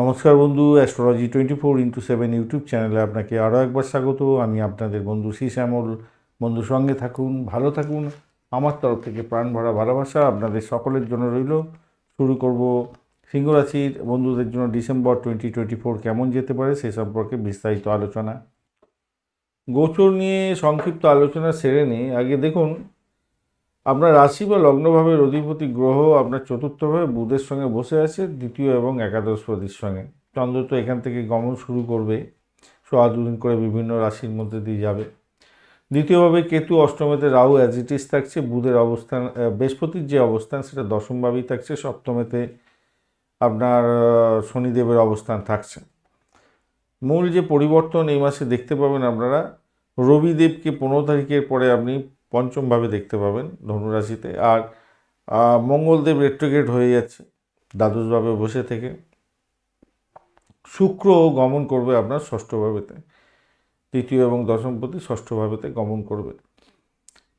নমস্কার বন্ধু astrology twenty four into seven YouTube চ্যানেলে আপনাকে আরও একবার স্বাগত। আমি আপনাদের বন্ধু শ্রী শ্যামল বন্ধুর সঙ্গে থাকুন, ভালো থাকুন। আমার তরফ থেকে প্রাণ ভরা ভালোবাসা আপনাদের সকলের জন্য রইল। শুরু করব সিংহরাশির বন্ধুদের জন্য ডিসেম্বর টোয়েন্টি টোয়েন্টি ফোর কেমন যেতে পারে সে সম্পর্কে বিস্তারিত আলোচনা। গোচর নিয়ে সংক্ষিপ্ত আলোচনা সেরে নিই। আগে দেখুন আপনার রাশি বা লগ্নভাবের অধিপতি গ্রহ আপনার চতুর্থভাবে বুধের সঙ্গে বসে আছে, দ্বিতীয় এবং একাদশ পতির সঙ্গে। চন্দ্র তো এখান থেকে গমন শুরু করবে। সোয়া দুদিন করে বিভিন্ন রাশির মধ্যে দিয়ে যাবে। দ্বিতীয়ভাবে কেতু, অষ্টমেতে রাহু অ্যাজ ইট ইজ থাকছে। বুধের অবস্থান বৃহস্পতির যে অবস্থান সেটা দশমভাবেই থাকছে। সপ্তমেতে আপনার শনিদেবের অবস্থান থাকছে। মূল যে পরিবর্তন এই মাসে দেখতে পাবেন আপনারা, রবিদেবকে পনেরো তারিখের পরে আপনি পঞ্চমভাবে দেখতে পাবেন ধনুরাশিতে। আর মঙ্গলদেব রেট্রোগেট হয়ে যাচ্ছে দ্বাদশভাবে বসে থেকে। শুক্র গমন করবে আপনার ষষ্ঠভাবেতে। তৃতীয় এবং দশমপতি ষষ্ঠভাবেতে গমন করবে।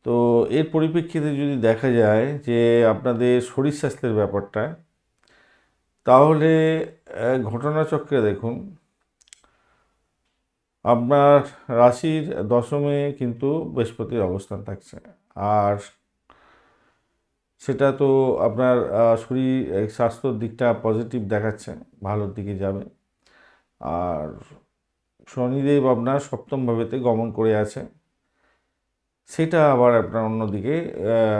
তো এর পরিপ্রেক্ষিতে যদি দেখা যায় যে আপনাদের শরীর স্বাস্থ্যের ব্যাপারটা, তাহলে ঘটনাচক্রে দেখুন আপনার রাশির দশমে কিন্তু বৃহস্পতির অবস্থান থাকছে। আর সেটা তো আপনার শরীর স্বাস্থ্যর দিকটা পজিটিভ দেখাচ্ছে, ভালোর দিকে যাবে। আর শনিদেব আপনার সপ্তমভাবেতে গমন করে আছে। সেটা আবার আপনার অন্যদিকে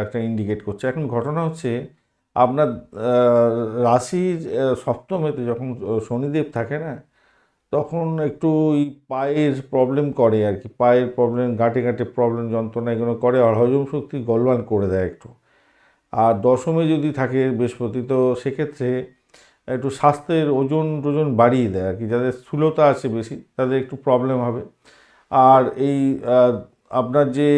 একটা ইন্ডিকেট করছে। এখন ঘটনা হচ্ছে, আপনার রাশির সপ্তমেতে যখন শনিদেব থাকে না তখন একটু ওই পায়ের প্রবলেম করে আর কি। পায়ের প্রবলেম গাঁটে গাঁটে প্রবলেম যন্ত্রণা এগুলো করে আর হজম শক্তি গলবান করে দেয় একটু। আর দশমে যদি থাকে বৃহস্পতি, তো সেক্ষেত্রে একটু স্বাস্থ্যের ওজন টোজন বাড়িয়ে দেয় আর কি। যাদের স্থূলতা আছে বেশি, তাদের একটু প্রবলেম হবে। আর এই আপনার যে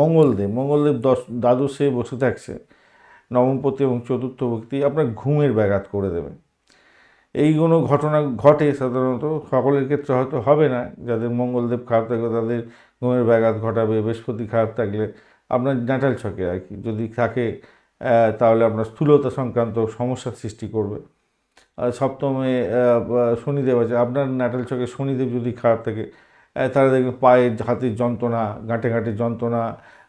মঙ্গলদেব মঙ্গলদেব দশ, দ্বাদশে বসে থাকছে, নবমপতি এবং চতুর্থ ভক্তি, আপনার ঘুমের ব্যাঘাত করে দেবে। এইগুলো ঘটনা ঘটে সাধারণত, সকলের ক্ষেত্রে হয়তো হবে না। যাদের মঙ্গলদেব খারাপ থাকবে তাদের ঘুমের ব্যাঘাত ঘটাবে, বৃহস্পতি খারাপ থাকলে আপনার নাটাল ছকে আর কি। যদি থাকে তাহলে আপনার স্থূলতা সংক্রান্ত সমস্যার সৃষ্টি করবে। সপ্তমে শনিদেব আছে, আপনার নাটাল ছকে শনিদেব যদি খারাপ থাকে তারা দেখবেন পায়ের হাতের যন্ত্রণা গাঁটে গাঁটে যন্ত্রণা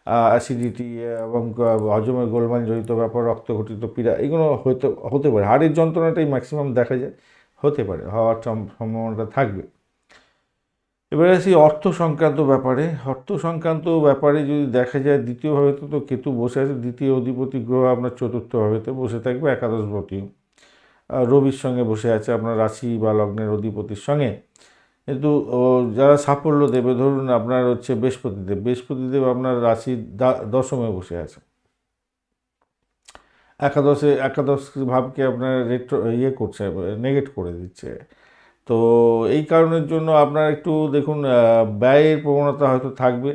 অ্যাসিডিটি এবং হজমের গোলমাল জড়িত ব্যাপার রক্ত ঘটিত পীড়া এগুলো হতে হতে পারে। হাড়ের যন্ত্রণাটাই ম্যাক্সিমাম দেখা যায় হতে পারে হওয়ার সম- সম্ভাবনাটা থাকবে। এবারে আসি অর্থ সংক্রান্ত ব্যাপারে। অর্থ সংক্রান্ত ব্যাপারে যদি দেখা যায় দ্বিতীয়ভাবে তো তো কেতু বসে আছে দ্বিতীয় অধিপতি গ্রহ আপনার চতুর্থভাবেতে বসে থাকবে একাদশপতি আহ, রবির সঙ্গে বসে আছে আপনার রাশি বা লগ্নের অধিপতির সঙ্গে। কিন্তু যারা সাফল্য দেবে, ধরুন আপনার হচ্ছে বৃহস্পতিদেব বৃহস্পতিদেব আপনার রাশির দা- দশমে বসে আছে। একাদশে, একাদশ ভাবকে আপনার রেট্রো ইয়ে করছে নেগেট করে দিচ্ছে। তো, এই কারণের জন্য আপনার একটু দেখুন ব্যয়ের প্রবণতা হয়তো থাকবে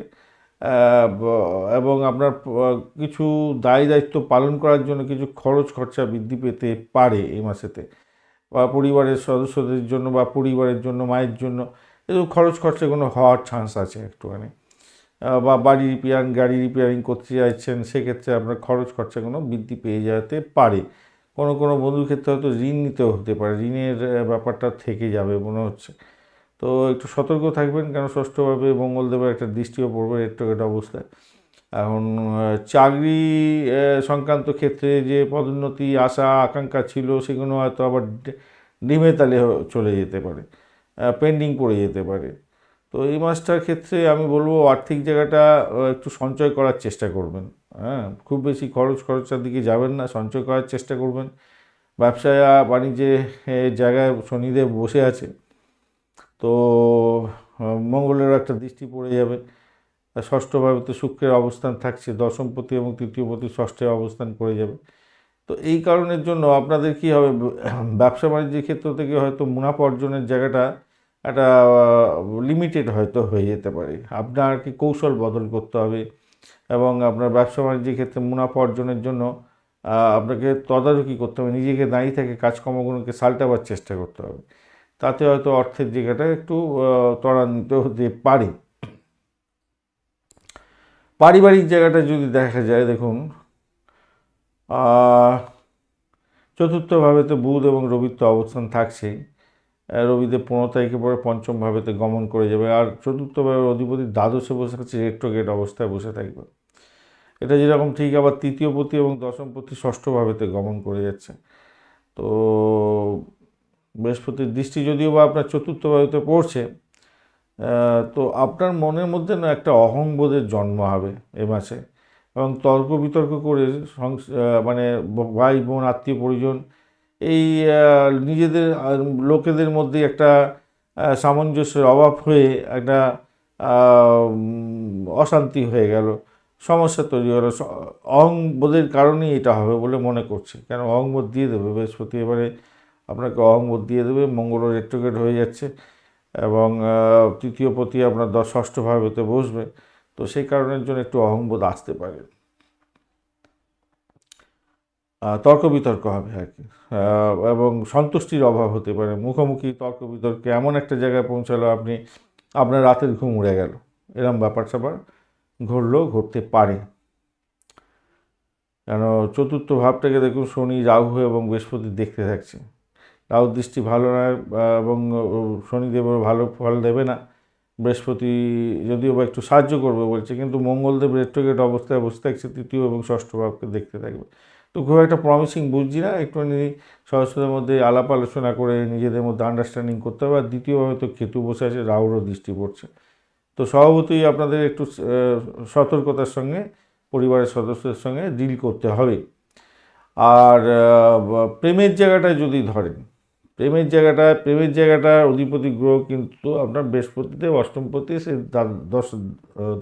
এবং আপনার কিছু দায় দায়িত্ব পালন করার জন্য কিছু খরচ খরচা বৃদ্ধি পেতে পারে এই মাসেতে। বা পরিবারের সদস্যদের জন্য বা পরিবারের জন্য, মায়ের জন্য এরকম খরচ খরচাগুলো হওয়ার চান্স আছে একটুখানি। বা বাড়ি রিপেয়ারিং গাড়ি রিপেয়ারিং করতে চাইছেন, সেক্ষেত্রে আপনার খরচ খরচাগুলো বৃদ্ধি পেয়ে যেতে পারে। কোনো কোনো বন্ধুর ক্ষেত্রে হয়তো ঋণ নিতেও হতে পারে, ঋণের ব্যাপারটা থেকে যাবে মনে হচ্ছে। তো একটু সতর্ক থাকবেন, কেন ষষ্ঠভাবে মঙ্গলদেবের একটা দৃষ্টিও পড়বে রেট্রোগেট অবস্থায় এখন চাকরি সংক্রান্ত ক্ষেত্রে যে পদোন্নতি আশা আকাঙ্ক্ষা ছিল সেগুলো হয়তো আবার ডিমে তালে চলে যেতে পারে পেন্ডিং পড়ে যেতে পারে। তো এই মাসটার ক্ষেত্রে আমি বলব আর্থিক জায়গাটা একটু সঞ্চয় করার চেষ্টা করবেন হ্যাঁ? খুব বেশি খরচ খরচার দিকে যাবেন না সঞ্চয় করার চেষ্টা করবেন। ব্যবসায় বাণিজ্যে জায়গায় শনিদেব বসে আছে তো আহ, মঙ্গলের একটা দৃষ্টি পড়ে যাবে। ষষ্ঠভাবে তো শুক্রের অবস্থান থাকছে, দশমপতি এবং তৃতীয়পতি ষষ্ঠে অবস্থান করে যাবে। তো এই কারণের জন্য আপনাদের কি হবে, ব্যবসা বাণিজ্যের ক্ষেত্র থেকে হয়তো মুনাফা অর্জনের জায়গাটা একটা লিমিটেড হয়তো হয়ে যেতে পারে। আপনার কি কৌশল বদল করতে হবে এবং আপনার ব্যবসা বাণিজ্যের ক্ষেত্রে মুনাফা অর্জনের জন্য আপনাকে তদারকি করতে হবে, নিজেকে দাঁড়িয়ে থেকে কাজকর্মগুলোকে সাল্টাবার চেষ্টা করতে হবে। তাতে হয়তো অর্থের জায়গাটা একটু ত্বরান্বিত হতে পারে। পারিবারিক জায়গাটা যদি দেখা যায় দেখুন আহ, চতুর্থ ভাবেতে বুধ এবং রবির তো অবস্থান থাকছেই। রবিদেব পনেরো তারিখে পরে পঞ্চম ভাবেতে গমন করে যাবে। আর চতুর্থভাবে অধিপতি দ্বাদশে বসে থাকছে রেট্রোগেট অবস্থায় বসে থাকবে। এটা যেরকম ঠিক আবার তৃতীয় পতি এবং দশম পতি ষষ্ঠ ভাবেতে গমন করে যাচ্ছে। তো বৃহস্পতির দৃষ্টি যদিও বা আপনার চতুর্থ ভাবেতে পড়ছে তো আপনার মনের মধ্যে না একটা অহংবোধের জন্ম হবে এ মাসে। এবং তর্ক বিতর্ক করে মানে ভাই বোন, আত্মীয় পরিজন, এই নিজেদের লোকেদের মধ্যে একটা সামঞ্জস্যের অভাব হয়ে একটা অশান্তি হয়ে গেল। সমস্যা তৈরি হলো। অহংবোধের কারণেই এটা হবে বলে মনে করছে। কেন? অহংবোধ দিয়ে দেবে বৃহস্পতি এবারে। আপনাকে অহংবোধ দিয়ে দেবে। মঙ্গল রেট্রোগেট হয়ে যাচ্ছে। এবং তৃতীয় প্রতি আপনার দশ ষষ্ঠ ভাবেতে বসবে, তো সেই কারণের জন্য একটু অহংবোধ আসতে পারে। তর্ক বিতর্ক হবে আর কি। এবং সন্তুষ্টির অভাব হতে পারে। মুখোমুখি তর্ক বিতর্কে এমন একটা জায়গায় পৌঁছালো আপনি, আপনার রাতের ঘুম উড়ে গেল। এরম ব্যাপার স্যাপার ঘটলেও ঘটতে পারে। কেন? চতুর্থ ভাবটাকে দেখুন শনি, রাহু এবং বৃহস্পতি দেখতে থাকছে। রাহু দৃষ্টি ভালো নয় এবং শনিদেবও ভালো ফল দেবে না। বৃহস্পতি যদিও বা একটু সাহায্য করবে বলছে, কিন্তু মঙ্গলদেব রেট্রোগেট অবস্থায় বসে থাকছে, তৃতীয় এবং ষষ্ঠ ভাবকে দেখতে থাকবে। তো খুব একটা প্রমিসিং বুঝছি না, একটুখানি সদস্যদের মধ্যে আলাপ আলোচনা করে নিজেদের মধ্যে আন্ডারস্ট্যান্ডিং করতে হবে, আর দ্বিতীয়ভাবে তো কেতু বসে আছে, রাহুরও দৃষ্টি পড়ছে। তো স্বভাবতই আপনাদের একটু সতর্কতার সঙ্গে, পরিবারের সদস্যদের সঙ্গে ডিল করতে হবে। আর প্রেমের জায়গাটায় যদি ধরেন প্রেমের জায়গাটা প্রেমের জায়গাটা অধিপতি গ্রহ কিন্তু আপনার বৃহস্পতিতে অষ্টমপতি সে দশ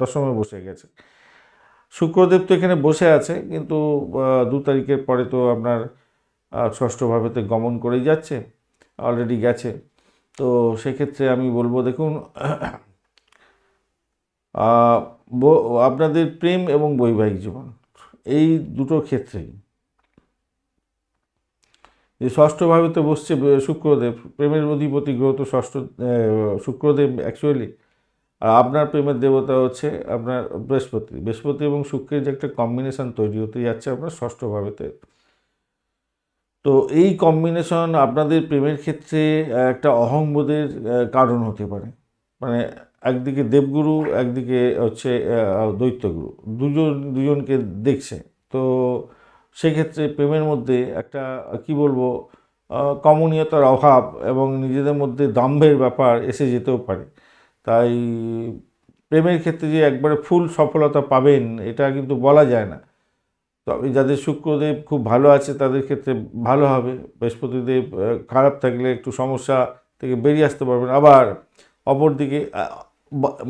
দশমে বসে গেছে। শুক্রদেব তো এখানে বসে আছে কিন্তু দু তারিখের পরে তো আপনার আহ, ষষ্ঠ ভাবেতে গমন করেই যাচ্ছে অলরেডি গেছে। তো সেক্ষেত্রে আমি বলব দেখুন আপনাদের প্রেম এবং বৈবাহিক জীবন এই দুটো ক্ষেত্রেই। যে ষষ্ঠ ভাবেতে বসছে শুক্রদেব। প্রেমের অধিপতি গ্রহ তো ষষ্ঠ শুক্রদেব অ্যাকচুয়ালি আর আপনার প্রেমের দেবতা হচ্ছে আপনার বৃহস্পতি। বৃহস্পতি এবং শুক্রের যে একটা কম্বিনেশন তৈরি হতে যাচ্ছে আপনার ষষ্ঠ ভাবেতে। তো এই কম্বিনেশন আপনাদের প্রেমের ক্ষেত্রে একটা অহংবোধের কারণ হতে পারে। মানে একদিকে দেবগুরু, একদিকে হচ্ছে দৈত্যগুরু। দুজন, দুজনকে দেখছে। তো সেক্ষেত্রে প্রেমের মধ্যে একটা, কি বলব কমনীয়তার অভাব এবং নিজেদের মধ্যে দাম্ভের ব্যাপার এসে যেতেও পারে। তাই প্রেমের ক্ষেত্রে যে একবারে ফুল সফলতা পাবেন, এটা কিন্তু বলা যায় না। তবে যাদের শুক্রদেব খুব ভালো আছে, তাদের ক্ষেত্রে ভালো হবে। বৃহস্পতিদেব খারাপ থাকলে একটু সমস্যা থেকে বেরিয়ে আসতে পারবেন। আবার অপরদিকে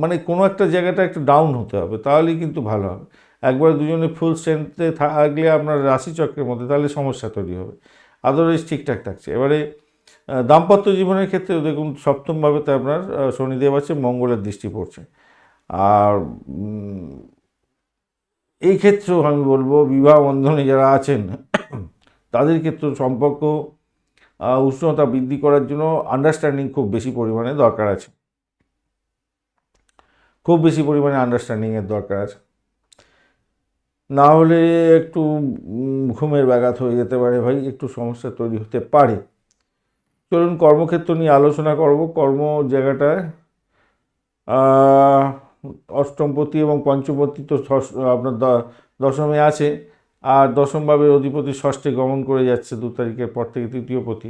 মানে কোনো একটা জায়গাটা একটু ডাউন হতে হবে, তাহলেই কিন্তু ভালো হবে। একবার দুজনে ফুল স্ট্রেংথে থাকলে আপনার রাশিচক্রের মধ্যে তাহলে সমস্যা তৈরি হবে। আদারওয়াইজ ঠিকঠাক থাকছে। এবারে দাম্পত্য জীবনের ক্ষেত্রে দেখুন সপ্তমভাবে তো আপনার শনিদেব আছে, মঙ্গলের দৃষ্টি পড়ছে। আর এই ক্ষেত্রেও আমি বলব, বিবাহ বন্ধনে যারা আছেন, তাদের ক্ষেত্রে সম্পর্ক উষ্ণতা বৃদ্ধি করার জন্য আন্ডারস্ট্যান্ডিং খুব বেশি পরিমাণে দরকার আছে। খুব বেশি পরিমাণে আন্ডারস্ট্যান্ডিংয়ের দরকার আছে। না হলে একটু ঘুমের ব্যাঘাত হয়ে যেতে পারে ভাই, একটু সমস্যা তৈরি হতে পারে। চলুন কর্মক্ষেত্র নিয়ে আলোচনা করব। কর্ম জায়গাটায় অষ্টমপতি এবং পঞ্চমপতি তো আপনার দশমে আছে, আর দশমভাবে অধিপতি ষষ্ঠে গমন করে যাচ্ছে দু তারিখের পর থেকে তৃতীয় পতি।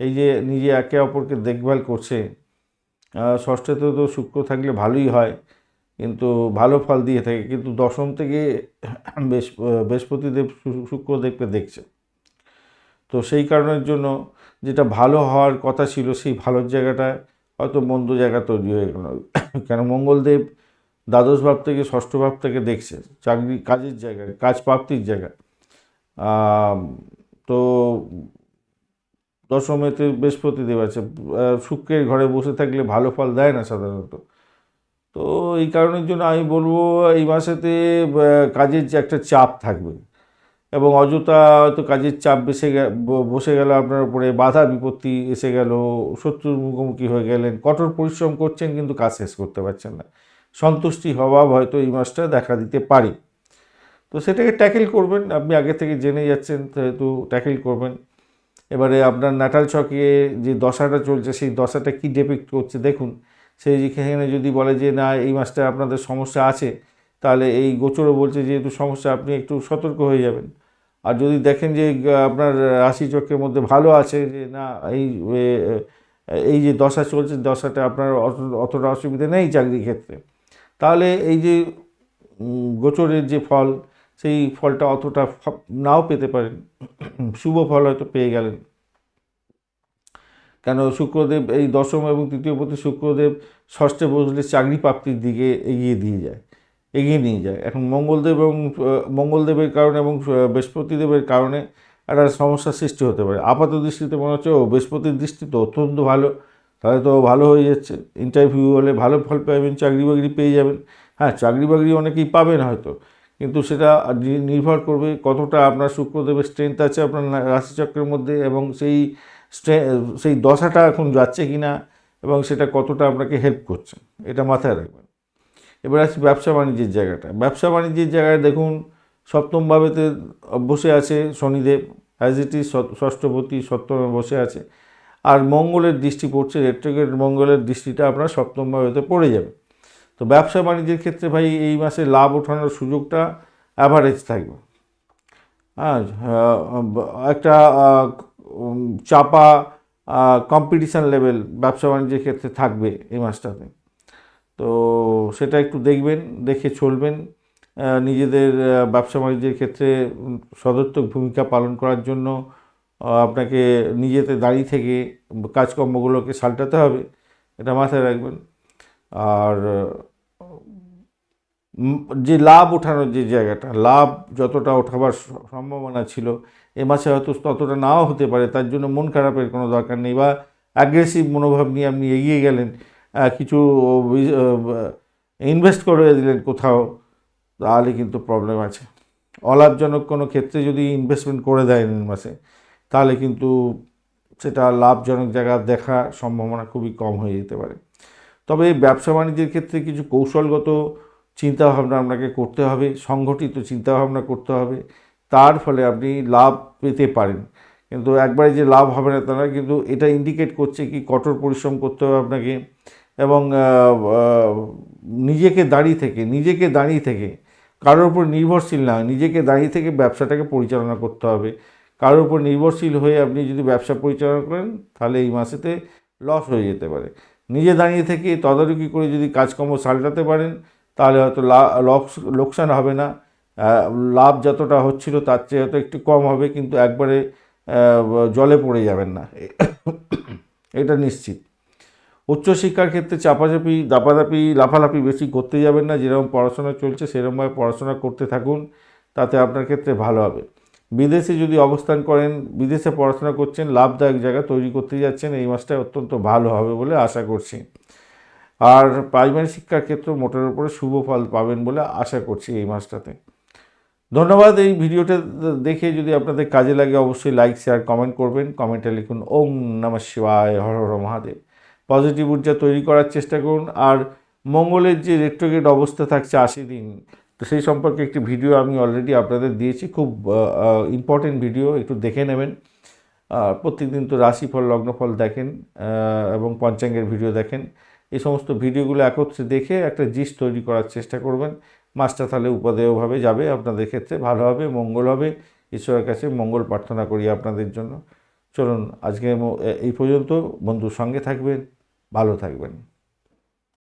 এই যে নিজে একে অপরকে দেখভাল করছে ষষ্ঠতে তো শুক্র থাকলে ভালোই হয়। কিন্তু ভালো ফল দিয়ে থাকে। কিন্তু দশম থেকে বেশ, বৃহস্পতিদেব শুক্রদেবকে দেখছে। তো সেই কারণের জন্য যেটা ভালো হওয়ার কথা ছিল সেই ভালোর জায়গাটায় হয়তো মন্দ জায়গা তৈরি হয়ে গেল। কেন মঙ্গলদেব দ্বাদশ ভাব থেকে ষষ্ঠ ভাব থেকে দেখছে। চাকরি কাজের জায়গায় কাজ প্রাপ্তির জায়গা। তো দশমেতে বৃহস্পতিদেব আছে। শুক্রের ঘরে বসে থাকলে ভালো ফল দেয় না সাধারণত। তো এই কারণের জন্য আমি বলব এই মাসেতে কাজের যে একটা চাপ থাকবে এবং অযথা হয়তো কাজের চাপ বেসে বসে গেল আপনার উপরে, বাধা বিপত্তি এসে গেল, শত্রুর মুখোমুখি হয়ে গেলেন, কঠোর পরিশ্রম করছেন কিন্তু কাজ শেষ করতে পারছেন না। সন্তুষ্টি অভাব হয়তো এই মাসটা দেখা দিতে পারে। তো সেটাকে ট্যাকেল করবেন, আপনি আগে থেকে জেনে যাচ্ছেন সেহেতু ট্যাকেল করবেন। এবারে আপনার নাটাল ছকে যে দশাটা চলছে, সেই দশাটা কী ডেপিক্ট করছে দেখুন। সেই যেখানে যদি বলে যে, না, এই মাসটা আপনাদের সমস্যা আছে, তাহলে এই গোচরও বলছে যেহেতু সমস্যা, আপনি একটু সতর্ক হয়ে যাবেন। আর যদি দেখেন যে আপনার রাশি চক্রের মধ্যে ভালো আছে যে, না, এই এই যে দশা চলছে, দশাটা আপনার অত- অতটা অসুবিধা নেই চাকরির ক্ষেত্রে। তাহলে এই যে গোচরের যে ফল, সেই ফলটা অতটা নাও পেতে পারেন। শুভ ফল হয়তো পেয়ে গেলেন। কেন শুক্রদেব এই দশম এবং তৃতীয় পতি শুক্রদেব ষষ্ঠে বসলে চাকরি প্রাপ্তির দিকে এগিয়ে দিয়ে যায়, এগিয়ে নিয়ে যায়। এখন মঙ্গলদেব এবং, মঙ্গলদেবের কারণে এবং বৃহস্পতিদেবের কারণে একটা সমস্যার সৃষ্টি হতে পারে। আপাত দৃষ্টিতে মনে হচ্ছে, ও বৃহস্পতির দৃষ্টি তো অত্যন্ত ভালো, তাহলে তো ভালো হয়ে যাচ্ছে। ইন্টারভিউ হলে ভালো ফল পাবেন, চাকরি বাকরি পেয়ে যাবেন। হ্যাঁ চাকরি বাকরি অনেকেই পাবেন হয়তো, কিন্তু সেটা নির্ভর করবে কতটা আপনার শুক্রদেবের স্ট্রেংথ আছে আপনার রাশিচক্রের মধ্যে এবং সেই সেই দশাটা এখন যাচ্ছে কি না এবং সেটা কতটা আপনাকে হেল্প করছে, এটা মাথায় রাখবেন। এবার আসছি ব্যবসা বাণিজ্যের জায়গাটা। ব্যবসা বাণিজ্যের জায়গায় দেখুন, সপ্তম ভাবেতে বসে আছে শনিদেব অ্যাজ ইট ইজ ষষ্ঠপতি সপ্তমে বসে আছে। আর মঙ্গলের দৃষ্টি পড়ছে রেট্রোগেট মঙ্গলের দৃষ্টিটা আপনার সপ্তম ভাবেতে পড়ে যাবে। তো ব্যবসা বাণিজ্যের ক্ষেত্রে ভাই, এই মাসে লাভ ওঠানোর সুযোগটা অ্যাভারেজ থাকবে। হ্যাঁ একটা চাপা কম্পিটিশান লেভেল ব্যবসা বাণিজ্যের ক্ষেত্রে থাকবে এই মাসটাতে। তো সেটা একটু দেখবেন, দেখে চলবেন। নিজেদের ব্যবসা বাণিজ্যের ক্ষেত্রে সদর্থক ভূমিকা পালন করার জন্য আপনাকে নিজেতে দাঁড়িয়ে থেকে কাজকর্মগুলোকে সালটাতে হবে, এটা মাথায় রাখবেন। আর যে লাভ ওঠানোর যে জায়গাটা, লাভ যতটা ওঠাবার সম্ভাবনা ছিল, এ মাসে হয়তো ততটা নাও হতে পারে, তার জন্য মন খারাপের কোনো দরকার নেই বা অ্যাগ্রেসিভ মনোভাব নিয়ে আপনি এগিয়ে গেলেন কিছু ইনভেস্ট করে দিলেন কোথাও, তাহলে কিন্তু প্রবলেম আছে। অলাভজনক কোনো ক্ষেত্রে যদি ইনভেস্টমেন্ট করে দেয় মাসে, তাহলে কিন্তু সেটা লাভজনক জায়গা দেখা সম্ভাবনা খুবই কম হয়ে যেতে পারে। তবে ব্যবসা বাণিজ্যের ক্ষেত্রে কিছু কৌশলগত চিন্তাভাবনা আপনাকে করতে হবে সংগঠিত চিন্তাভাবনা করতে হবে। তার ফলে আপনি লাভ পেতে পারেন। কিন্তু একবারে যে লাভ হবে না তারা কিন্তু এটা ইন্ডিকেট করছে কি কঠোর পরিশ্রম করতে হবে আপনাকে এবং নিজেকে দাঁড়িয়ে থেকে, নিজেকে দাঁড়িয়ে থেকে। কারোর উপর নির্ভরশীল না, নিজেকে দাঁড়িয়ে থেকে ব্যবসাটাকে পরিচালনা করতে হবে। কারোর উপর নির্ভরশীল হয়ে আপনি যদি ব্যবসা পরিচালনা করেন, তাহলে এই মাসেতে লস হয়ে যেতে পারে। নিজে দাঁড়িয়ে থেকে তদারকি করে যদি কাজকর্ম সালটাতে পারেন তাহলে হয়তো লস- লোকসান হবে না। লাভ যতটা হচ্ছিল তার চেয়ে হয়তো একটু কম হবে, কিন্তু একবারে জলে পড়ে যাবেন না। এটা নিশ্চিত। উচ্চশিক্ষার ক্ষেত্রে চাপাচাপি, দাপাদাপি, লাফালাফি বেশি করতে যাবেন না। যেরকম পড়াশোনা চলছে, সেরকমভাবে পড়াশোনা করতে থাকুন। তাতে আপনার ক্ষেত্রে ভালো হবে। বিদেশে যদি অবস্থান করেন, বিদেশে পড়াশোনা করছেন, লাভদায়ক জায়গা তৈরি করতে যাচ্ছেন, এই মাসটা অত্যন্ত ভালো হবে বলে আশা করছি। আর প্রাইমারি শিক্ষার ক্ষেত্রে মোটের উপরে শুভ ফল পাবেন বলে আশা করছি এই মাসটাতে। ধন্যবাদ এই ভিডিওটা দেখে যদি আপনাদের কাজে লাগে অবশ্যই লাইক শেয়ার কমেন্ট করবেন। কমেন্টে লিখুন, ওম নমঃ শিবায়, হর হর মহাদেব। পজিটিভ ঊর্জা তৈরি করার চেষ্টা করুন। আর মঙ্গলের যে রেট্রোগেট অবস্থা থাকছে আশি দিন, তো সেই সম্পর্কে একটি ভিডিও আমি অলরেডি আপনাদের দিয়েছি। খুব ইম্পর্টেন্ট ভিডিও একটু দেখে নেবেন। প্রত্যেকদিন তো রাশিফল, লগ্নফল দেখেন এবং পঞ্চাঙ্গের ভিডিও দেখেন। এই সমস্ত ভিডিওগুলো একত্রে দেখে একটা জিস তৈরি করার চেষ্টা করবেন। মাসটা তাহলে উপাদেয়ভাবে যাবে, আপনাদের ক্ষেত্রে ভালো হবে, মঙ্গল হবে। ঈশ্বরের কাছে মঙ্গল প্রার্থনা করি আপনাদের জন্য। চলুন আজকে এই পর্যন্ত বন্ধুর সঙ্গে থাকবেন, ভালো থাকবেন।